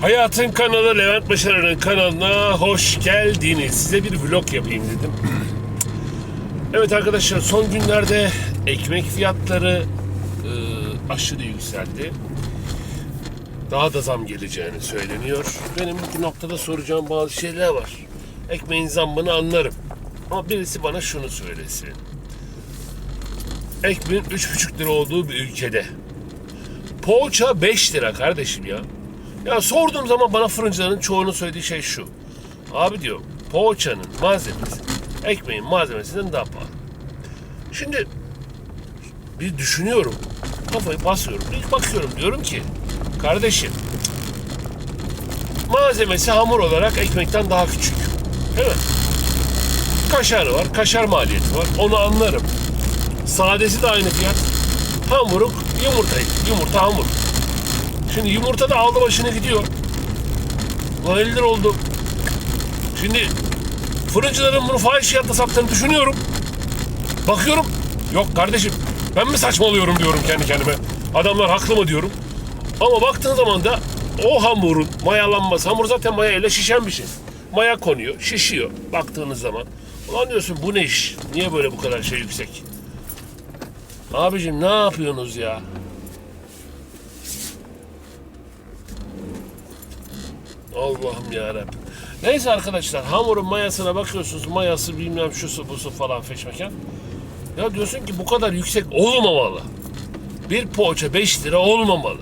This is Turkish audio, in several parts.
Hayatın kanalı Levent Başarı'nın kanalına hoş geldiniz. Size bir vlog yapayım dedim. Evet arkadaşlar son günlerde ekmek fiyatları e, aşırı yükseldi. Daha da zam geleceğini söyleniyor. Benim bir noktada soracağım bazı şeyler var. Ekmeğin zammını anlarım. Ama birisi bana şunu söylesin. Ekmeğin 3,5 lira olduğu bir ülkede Poğaça 5 lira kardeşim ya. Ya sorduğum zaman bana fırıncıların çoğunun söylediği şey şu. Abi diyor poğaçanın malzemesi ekmeğin malzemesinden daha pahalı. Şimdi bir düşünüyorum. Kafayı basıyorum. Bir bakıyorum diyorum ki kardeşim malzemesi hamur olarak ekmekten daha küçük. Değil mi? Kaşarı var. Kaşar maliyeti var. Onu anlarım. Sadesi de aynı fiyat. Hamuruk yumurta. Yumurta hamur. Şimdi yumurta da aldı başını gidiyor. Ulan 50 lira oldu. Şimdi fırıncıların bunu fahiş fiyatla sattığını düşünüyorum. Bakıyorum. Yok kardeşim ben mi saçmalıyorum diyorum kendi kendime. Adamlar haklı mı diyorum. Ama baktığın zaman da o hamurun mayalanması. Hamur zaten maya ile şişen bir şey. Maya konuyor, şişiyor baktığınız zaman. Ulan diyorsun bu ne iş? Niye böyle bu kadar şey yüksek? Abicim ne yapıyorsunuz ya? Allah'ım yarabbim. Neyse arkadaşlar hamurun mayasına bakıyorsunuz. Mayası bilmem şusu busu falan feşmeken. Ya diyorsun ki bu kadar yüksek olmamalı. Bir poğaça 5 lira olmamalı.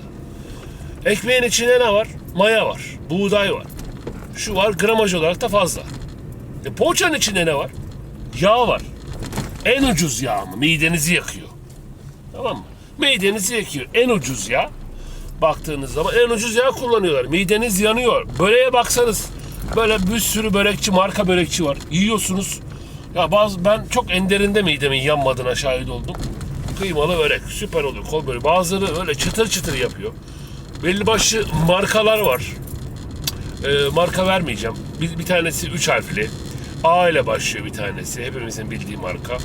Ekmeğin içinde ne var? Maya var. Buğday var. Şu var gramaj olarak da fazla. E, poğaçanın içinde ne var? Yağ var. En ucuz yağ mı? Midenizi yakıyor. Tamam mı? Midenizi yakıyor. En ucuz yağ. Baktığınız zaman en ucuz yağ kullanıyorlar. Mideniz yanıyor. Böreğe baksanız böyle bir sürü börekçi, marka börekçi var. Yiyorsunuz. Ya bazı ben çok enderinde midemin yanmadığına şahit oldum. Kıymalı börek süper oluyor kol böreği. Bazıları öyle çıtır çıtır yapıyor. Belli başlı markalar var. Ee, marka vermeyeceğim. Bir, bir tanesi üç harfli. A ile başlıyor bir tanesi. Hepimizin bildiği marka.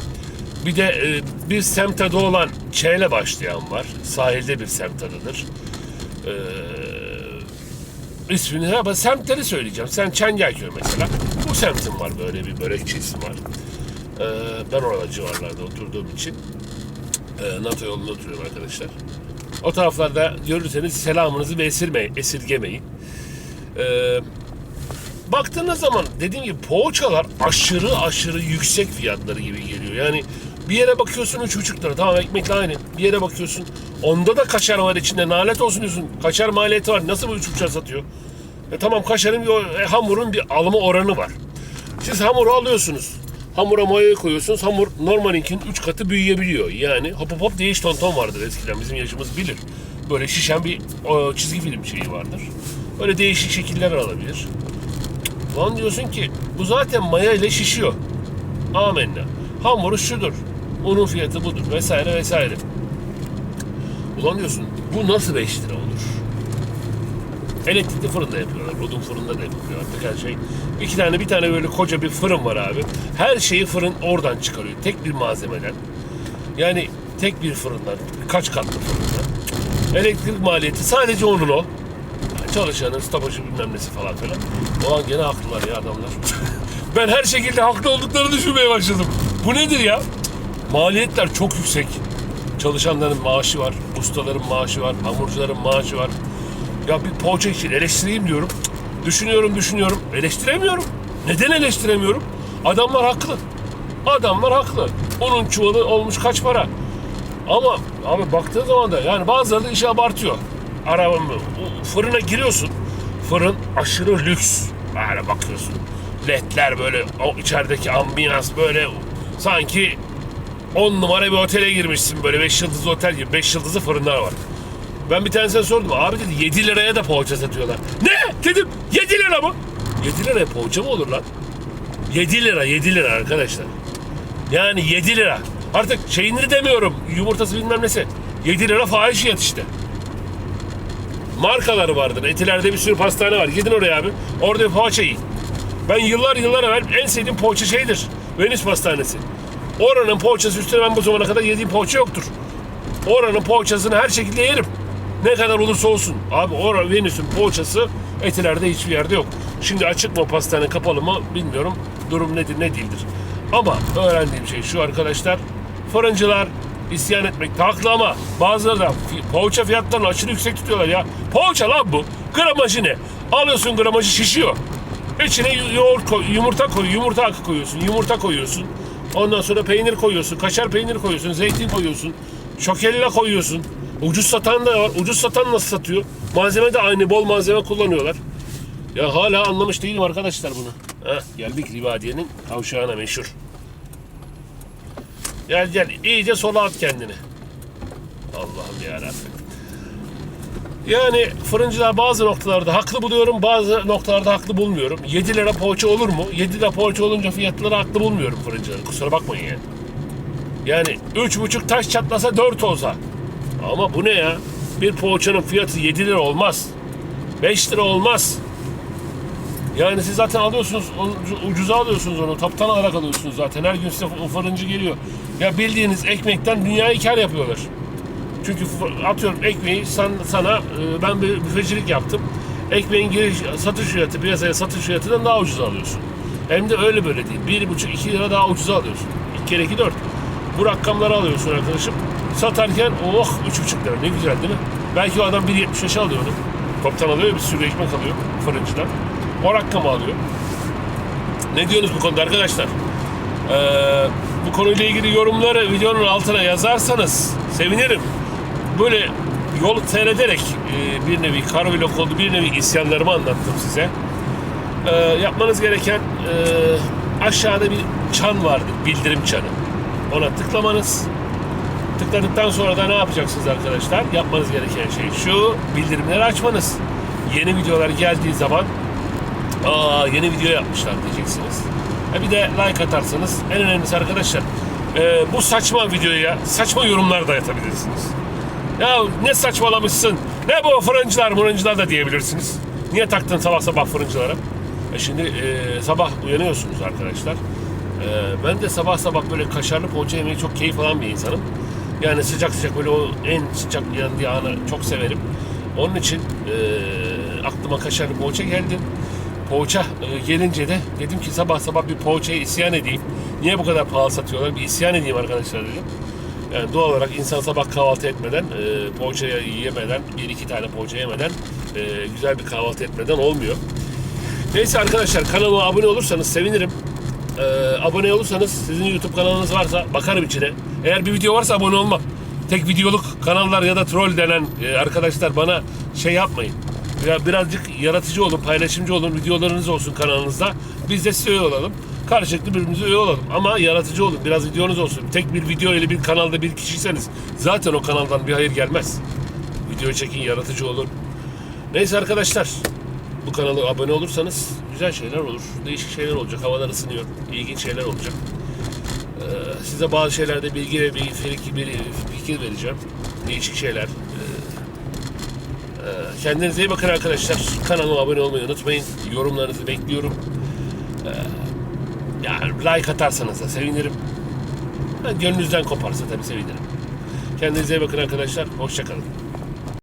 Bir de e, bir semt adı olan Ç ile başlayan var. Sahilde bir semt adıdır. Ee, ismini ben semtleri söyleyeceğim. Sen Çengelköy mesela. Bu semtin var böyle bir börekçi ismi var. Ee, ben orada civarlarda oturduğum için e, NATO yolunda oturuyorum arkadaşlar. O taraflarda görürseniz selamınızı ve esirmeyin, esirgemeyin. Ee, baktığınız zaman dediğim gibi poğaçalar aşırı aşırı yüksek fiyatları gibi geliyor. Yani bir yere bakıyorsun 3,5 lira tamam ekmekle aynı. Bir yere bakıyorsun onda da kaşar var içinde nalet olsun diyorsun. Kaşar maliyeti var nasıl bu 3,5'a satıyor? E tamam kaşarın bir e, hamurun bir alımı oranı var. Siz hamuru alıyorsunuz. Hamura mayayı koyuyorsunuz. Hamur normalinkinin 3 katı büyüyebiliyor. Yani hop hop hop değiş tonton vardır eskiden. Bizim yaşımız bilir. Böyle şişen bir o, çizgi film şeyi vardır. Böyle değişik şekiller alabilir. Lan diyorsun ki bu zaten maya ile şişiyor. Amenna. Hamuru şudur. Unun fiyatı budur vesaire vesaire. Ulan diyorsun bu nasıl 5 lira olur? Elektrikli fırında yapıyorlar. Odun fırında da yapılıyor artık her şey. İki tane bir tane böyle koca bir fırın var abi. Her şeyi fırın oradan çıkarıyor. Tek bir malzemeden. Yani tek bir fırından. Kaç katlı fırından. Elektrik maliyeti sadece onun o. Çalışanın stopajı bilmem nesi falan filan. Ulan gene haklılar ya adamlar. ben her şekilde haklı olduklarını düşünmeye başladım. Bu nedir ya? Maliyetler çok yüksek. Çalışanların maaşı var, ustaların maaşı var, hamurcuların maaşı var. Ya bir poğaça için eleştireyim diyorum. Düşünüyorum, düşünüyorum. Eleştiremiyorum. Neden eleştiremiyorum? Adamlar haklı. Adamlar haklı. Onun çuvalı olmuş kaç para? Ama abi baktığın zaman da yani bazıları da işi abartıyor. Araba fırına giriyorsun. Fırın aşırı lüks. Böyle bakıyorsun. Ledler böyle o içerideki ambiyans böyle sanki 10 numara bir otele girmişsin böyle 5 yıldızlı otel gibi 5 yıldızlı fırınlar var. Ben bir tanesine sordum. Abi dedi 7 liraya da poğaça satıyorlar. Ne? Dedim 7 lira mı? 7 liraya poğaça mı olur lan? 7 lira 7 lira arkadaşlar. Yani 7 lira. Artık şeyini demiyorum. Yumurtası bilmem nesi. 7 lira fahiş fiyat işte. Markaları vardır. Etilerde bir sürü pastane var. Gidin oraya abi. Orada bir poğaça yiyin. Ben yıllar yıllar evvel en sevdiğim poğaça şeydir. Venüs Pastanesi. Oranın poğaçası üstüne ben bu zamana kadar yediğim poğaça yoktur. Oranın poğaçasını her şekilde yerim. Ne kadar olursa olsun. Abi o Venüs'ün poğaçası etilerde hiçbir yerde yok. Şimdi açık mı pastane kapalı mı bilmiyorum. Durum nedir ne değildir. Ama öğrendiğim şey şu arkadaşlar. Fırıncılar isyan etmekte haklı ama bazıları da poğaça fiyatlarını aşırı yüksek tutuyorlar ya. Poğaça lan bu. Gramajı ne? Alıyorsun gramajı şişiyor. İçine yo- yoğurt koy, yumurta koy, yumurta akı koyuyorsun, yumurta koyuyorsun. Ondan sonra peynir koyuyorsun, kaşar peynir koyuyorsun, zeytin koyuyorsun, şokella koyuyorsun. Ucuz satan da var. Ucuz satan nasıl satıyor? Malzeme de aynı, bol malzeme kullanıyorlar. Ya hala anlamış değilim arkadaşlar bunu. Heh, geldik Rivadiye'nin kavşağına meşhur. Gel gel, iyice sola at kendini. Allah'ım yarabbim. Yani fırıncılar bazı noktalarda haklı buluyorum, bazı noktalarda haklı bulmuyorum. 7 lira poğaça olur mu? 7 lira poğaça olunca fiyatları haklı bulmuyorum fırıncıların. Kusura bakmayın yani. Yani üç buçuk taş çatlasa 4 olsa. Ama bu ne ya? Bir poğaçanın fiyatı 7 lira olmaz. 5 lira olmaz. Yani siz zaten alıyorsunuz, ucuza alıyorsunuz onu. Toptan alarak alıyorsunuz zaten. Her gün size fırıncı geliyor. Ya bildiğiniz ekmekten dünyayı kar yapıyorlar. Çünkü atıyorum ekmeği san, sana e, ben bir büfecilik yaptım. Ekmeğin giriş satış fiyatı piyasaya satış fiyatından daha ucuz alıyorsun. Hem de öyle böyle değil. Bir buçuk iki lira daha ucuz alıyorsun. İki kere iki dört. Bu rakamları alıyorsun arkadaşım. Satarken oh üç buçuk lira ne güzel değil mi? Belki o adam 1.75 alıyor onu. Toptan alıyor bir sürü ekmek alıyor fırıncıdan. O rakamı alıyor. Ne diyorsunuz bu konuda arkadaşlar? Ee, bu konuyla ilgili yorumları videonun altına yazarsanız sevinirim. Böyle yolu seyrederek e, bir nevi kar vlog oldu, bir nevi isyanlarımı anlattım size. Ee, yapmanız gereken e, aşağıda bir çan vardı, bildirim çanı. Ona tıklamanız. Tıkladıktan sonra da ne yapacaksınız arkadaşlar? Yapmanız gereken şey şu, bildirimleri açmanız. Yeni videolar geldiği zaman Aa yeni video yapmışlar diyeceksiniz. Ha bir de like atarsanız en önemlisi arkadaşlar e, bu saçma videoya saçma yorumlar da atabilirsiniz. Ya ne saçmalamışsın, ne bu fırıncılar mırıncılar da diyebilirsiniz. Niye taktın sabah sabah fırıncılara? E şimdi e, sabah uyanıyorsunuz arkadaşlar. E, ben de sabah sabah böyle kaşarlı poğaça yemeyi çok keyif alan bir insanım. Yani sıcak sıcak böyle o en sıcak yandığı anı çok severim. Onun için e, aklıma kaşarlı poğaça geldi. Poğaça e, gelince de dedim ki sabah sabah bir poğaçaya isyan edeyim. Niye bu kadar pahalı satıyorlar? Bir isyan edeyim arkadaşlar dedim. Yani doğal olarak insan sabah kahvaltı etmeden, e, poğaçaya yemeden, bir iki tane poğaça yemeden e, güzel bir kahvaltı etmeden olmuyor. Neyse arkadaşlar kanalıma abone olursanız sevinirim. E, abone olursanız sizin YouTube kanalınız varsa bakarım içine. Eğer bir video varsa abone olmam. Tek videoluk kanallar ya da troll denen e, arkadaşlar bana şey yapmayın. Ya birazcık yaratıcı olun, paylaşımcı olun, videolarınız olsun kanalınızda. Biz de size üye olalım. Karşılıklı birbirimize üye olalım. Ama yaratıcı olun, biraz videonuz olsun. Tek bir video ile bir kanalda bir kişiyseniz zaten o kanaldan bir hayır gelmez. Video çekin, yaratıcı olun. Neyse arkadaşlar, bu kanala abone olursanız güzel şeyler olur. Değişik şeyler olacak, havalar ısınıyor, ilginç şeyler olacak. Ee, size bazı şeylerde bilgi ve bir fikir, bir fikir vereceğim. Değişik şeyler. Ee, e, kendinize iyi bakın arkadaşlar. Kanalıma abone olmayı unutmayın. Yorumlarınızı bekliyorum. Ee, yani like atarsanız da sevinirim. Ha, Gönlünüzden koparsa tabii sevinirim. Kendinize iyi bakın arkadaşlar. Hoşçakalın.